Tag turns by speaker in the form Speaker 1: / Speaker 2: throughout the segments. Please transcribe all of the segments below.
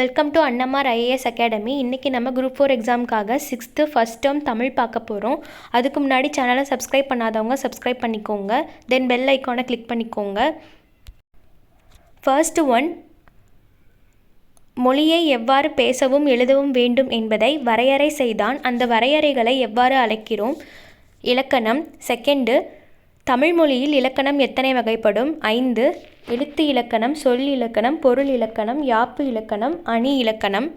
Speaker 1: Welcome to Annammar IAS academy இன்றைக்கி நம்ம group four எக்ஸாமுக்காக சிக்ஸ்த்து ஃபஸ்ட் டேர்ம் தமிழ் பார்க்க போகிறோம் அதுக்கு முன்னாடி சேனலை சப்ஸ்கிரைப் பண்ணாதவங்க சப்ஸ்கிரைப் பண்ணிக்கோங்க. தென் பெல் ஐக்கானை கிளிக் பண்ணிக்கோங்க. ஃபர்ஸ்ட் ஒன் மொழியை எவ்வாறு பேசவும் எழுதவும் வேண்டும் என்பதை வரையறை செய்தான். அந்த வரையறைகளை எவ்வாறு அழைக்கிறோம்? இலக்கணம். செகண்டு தமிழ் மொழியில் இலக்கணம் எத்தனை வகைப்படும்? ஐந்து. எழுத்து இலக்கணம் சொல் இலக்கணம் பொருள் இலக்கணம் யாப்பு இலக்கணம் அணி இலக்கணம்.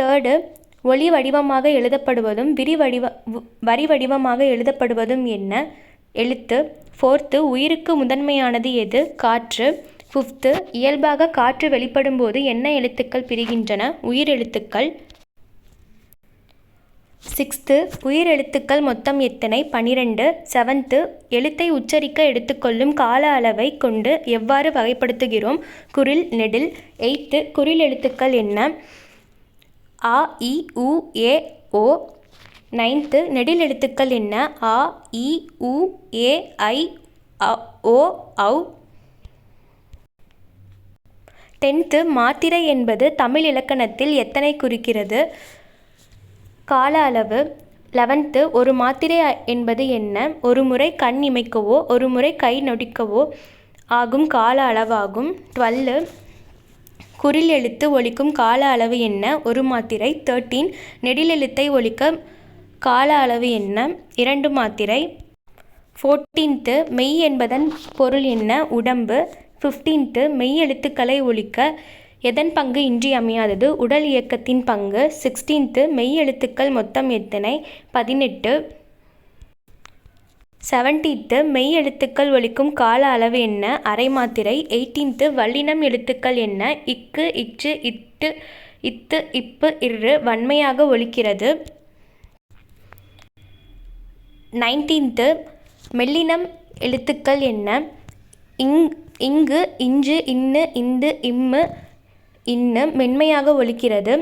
Speaker 1: தேர்டு ஒளி வடிவமாக எழுதப்படுவதும் விரி வடிவ வரி வடிவமாக எழுதப்படுவதும் என்ன? எழுத்து. ஃபோர்த்து உயிருக்கு முதன்மையானது எது? காற்று. ஃபிஃப்த்து இயல்பாக காற்று வெளிப்படும்போது என்ன எழுத்துக்கள் பிரிகின்றன? உயிர் எழுத்துக்கள் சிக்ஸ்த்து உயிர் எழுத்துக்கள் மொத்தம் எத்தனை? பனிரெண்டு செவன்த்து எழுத்தை உச்சரிக்க எடுத்துக்கொள்ளும் கால அளவை கொண்டு எவ்வாறு வகைப்படுத்துகிறோம்? குரில் நெடில் எய்த்து குறில் எழுத்துக்கள் என்ன? ஆ இ உ ஏ ஓ நைன்த்து நெடில் எழுத்துக்கள் என்ன? ஆ இ உ ஏ ஐ அ, ஓ ஔ. டென்த்து மாத்திரை என்பது தமிழ் இலக்கணத்தில் எத்தனை குறிக்கிறது? கால அளவு லெவன்த்து ஒரு மாத்திரை என்பது என்ன? ஒரு முறை கண் இமைக்கவோ ஒரு முறை கை நொடிக்கவோ ஆகும் கால அளவாகும். டுவெல்லு குறில் எழுத்து ஒழிக்கும் கால அளவு என்ன? ஒரு மாத்திரை. தேர்ட்டீன் நெடில் எழுத்தை கால அளவு என்ன? இரண்டு மாத்திரை. ஃபோர்டீன்த்து மெய் என்பதன் பொருள் என்ன? உடம்பு. ஃபிஃப்டீன்த்து மெய் எழுத்துக்களை ஒழிக்க எதன் பங்கு இன்றியமையாதது உடல் இயக்கத்தின் பங்கு சிக்ஸ்டீன்த்து மெய் எழுத்துக்கள் மொத்தம் எத்தனை? பதினெட்டு. செவன்டீன்த்து மெய் எழுத்துக்கள் ஒலிக்கும் கால அளவு என்ன? அரை மாத்திரை. எயிட்டீன்த்து வல்லினம் எழுத்துக்கள் என்ன? இக்கு இச்சு இட்டு இத்து இப்பு இரு வன்மையாக ஒலிக்கிறது. நைன்டீன்த்து மெல்லினம் எழுத்துக்கள் என்ன? இங் இங்கு இஞ்சு இன்னு இந்து இம்மு இன்னு மென்மையாக ஒலிக்கிறது.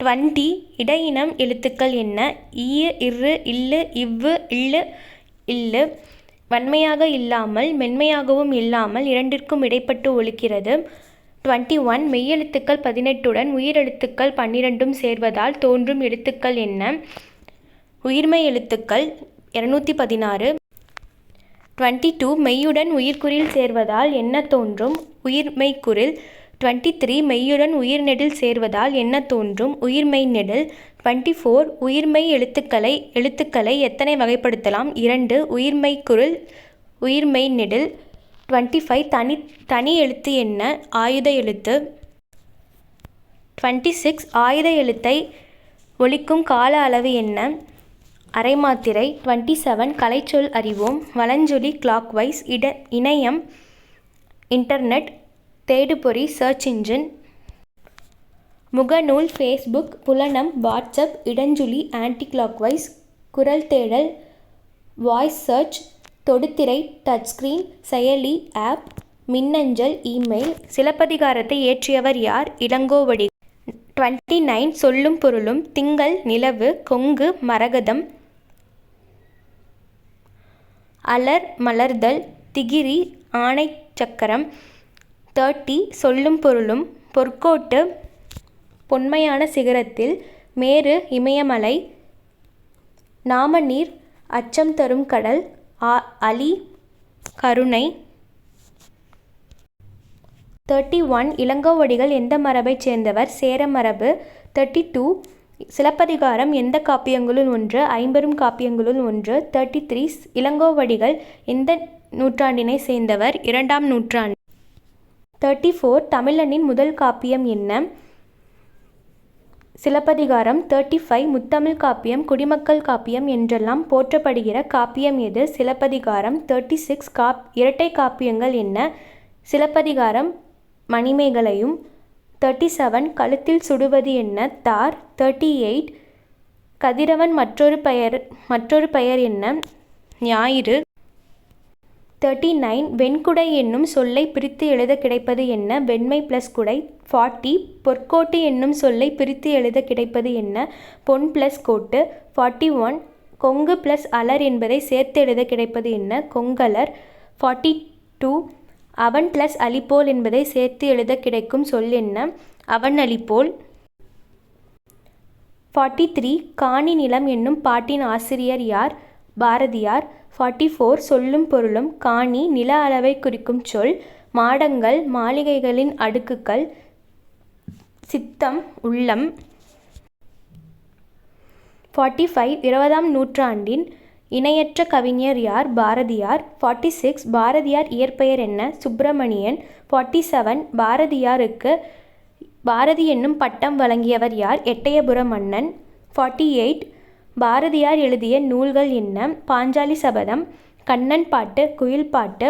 Speaker 1: டுவெண்ட்டி இடையினம் எழுத்துக்கள் என்ன? ஈய இரு இல்லு இவ்வு இல்லு இல்லு. வன்மையாக இல்லாமல் மென்மையாகவும் இல்லாமல் இரண்டிற்கும் இடைப்பட்டு ஒலிக்கிறது. டுவெண்ட்டி ஒன் மெய்யெழுத்துக்கள் பதினெட்டுடன் உயிரெழுத்துக்கள் பன்னிரெண்டும் சேர்வதால் தோன்றும் எழுத்துக்கள் என்ன? உயிர்மெய் எழுத்துக்கள் இரநூத்தி பதினாறு. டுவெண்ட்டி டூ மெய்யுடன் உயிர்க்குறில் சேர்வதால் என்ன தோன்றும்? உயிர்மெய்க்குறில் டுவெண்ட்டி த்ரீ மெய்யுடன் உயிர்நெடில் சேர்வதால் என்ன தோன்றும்? உயிர்மெய் நெடில் டுவெண்ட்டி ஃபோர் உயிர்மெய் எழுத்துக்களை எழுத்துக்களை எத்தனை வகைப்படுத்தலாம்? இரண்டு உயிர்மெய் குரல் உயிர்மெய் நெடில் டுவெண்ட்டி ஃபைவ் தனி தனி எழுத்து என்ன? ஆயுத எழுத்து. டுவெண்ட்டி சிக்ஸ் ஆயுத எழுத்தை ஒழிக்கும் கால அளவு என்ன? அரை மாத்திரை. டுவெண்ட்டி செவன் கலைச்சொல் அறிவோம். வலஞ்சொலி கிளாக்வைஸ் இட இணையம் இன்டர்நெட் தேடுபொறி சர்ச் இன்ஜின் முகநூல் ஃபேஸ்புக் புலனம் வாட்ஸ்அப் இடஞ்சுழி ஆன்டி கிளாக்வைஸ் குரல் தேடல் வாய்ஸ் சர்ச் தொடுத்திரை டச்ஸ்க்ரீன் செயலி ஆப் மின்னஞ்சல் இமெயில் சிலப்பதிகாரத்தை இயற்றியவர் யார்? இளங்கோவடி. டுவெண்ட்டி நைன் சொல்லும் பொருளும் திங்கள் நிலவு கொங்கு மரகதம். அலர் மலர்தல் திகிரி ஆணை சக்கரம். தேர்ட்டி சொல்லும் பொருளும் பொற்கோட்டு பொன்மையான சிகரத்தில் மேரு இமயமலை நாமநீர் அச்சம் தரும் கடல் ஆ- அலி கருணை. தேர்ட்டி ஒன் இளங்கோவடிகள் எந்த மரபைச் சேர்ந்தவர்? சேர மரபு. தேர்ட்டி டூ சிலப்பதிகாரம் எந்த காப்பியங்களுள் ஒன்று? ஐம்பெரும் காப்பியங்களுள் ஒன்று. தேர்ட்டி த்ரீ இளங்கோவடிகள் எந்த நூற்றாண்டினை சேர்ந்தவர்? இரண்டாம் நூற்றாண்டு. தேர்ட்டி ஃபோர் தமிழனின் முதல் காப்பியம் என்ன? சிலப்பதிகாரம் தேர்ட்டி ஃபைவ் முத்தமிழ் காப்பியம் குடிமக்கள் காப்பியம் என்றெல்லாம் போற்றப்படுகிற காப்பியம் எது? சிலப்பதிகாரம் தேர்ட்டி சிக்ஸ் காப் இரட்டை காப்பியங்கள் என்ன? சிலப்பதிகாரம் மணிமேகலையும் தேர்ட்டி செவன் கழுத்தில் சுடுவது என்ன? தார் தேர்ட்டி எயிட் கதிரவன் மற்றொரு பெயர் மற்றொரு பெயர் என்ன? ஞாயிறு தேர்ட்டி நைன் வெண்குடை என்னும் சொல்லை பிரித்து எழுத கிடைப்பது என்ன? வெண்மை ப்ளஸ் குடை ஃபார்ட்டி பொற்கோட்டு என்னும் சொல்லை பிரித்து எழுத கிடைப்பது என்ன? பொன் ப்ளஸ் கோட்டு ஃபார்ட்டி ஒன் கொங்கு ப்ளஸ் அலர் என்பதை சேர்த்து எழுத கிடைப்பது என்ன? கொங்கலர் ஃபார்ட்டி டூ அவன் ப்ளஸ் அலிபோல் என்பதை சேர்த்து எழுத கிடைக்கும் சொல் என்ன? அவன் அலிபோல் ஃபார்ட்டி த்ரீ காணி நிலம் என்னும் பாட்டின் ஆசிரியர் யார்? பாரதியார் ஃபார்ட்டி ஃபோர் சொல்லும் பொருளும் காணி நில அளவை குறிக்கும் சொல் மாடங்கள் மாளிகைகளின் அடுக்குகள் சித்தம் உள்ளம். ஃபார்ட்டி ஃபைவ் இருபதாம் நூற்றாண்டின் இணையற்ற கவிஞர் யார்? பாரதியார். ஃபார்ட்டி சிக்ஸ் பாரதியார் இயற்பெயர் என்ன? சுப்பிரமணியன். ஃபார்ட்டி செவன் பாரதியாருக்கு பாரதி என்னும் பட்டம் வழங்கியவர் யார்? எட்டயபுர மன்னன். ஃபார்ட்டி எயிட் பாரதியார் எழுதிய நூல்கள் என்ன? பாஞ்சாலி சபதம் கண்ணன் பாட்டு குயில் பாட்டு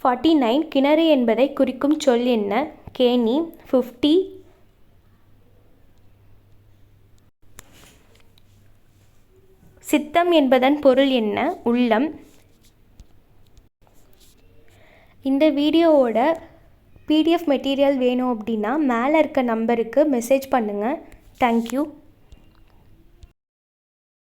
Speaker 1: ஃபார்ட்டி நைன் கிணறு என்பதை குறிக்கும் சொல் என்ன? கேணி ஃபிஃப்டி சித்தம் என்பதன் பொருள் என்ன? உள்ளம். இந்த வீடியோவோட பிடிஎஃப் மெட்டீரியல் வேணும் அப்படின்னா மேலே இருக்க நம்பருக்கு மெசேஜ் பண்ணுங்கள் தேங்க்யூ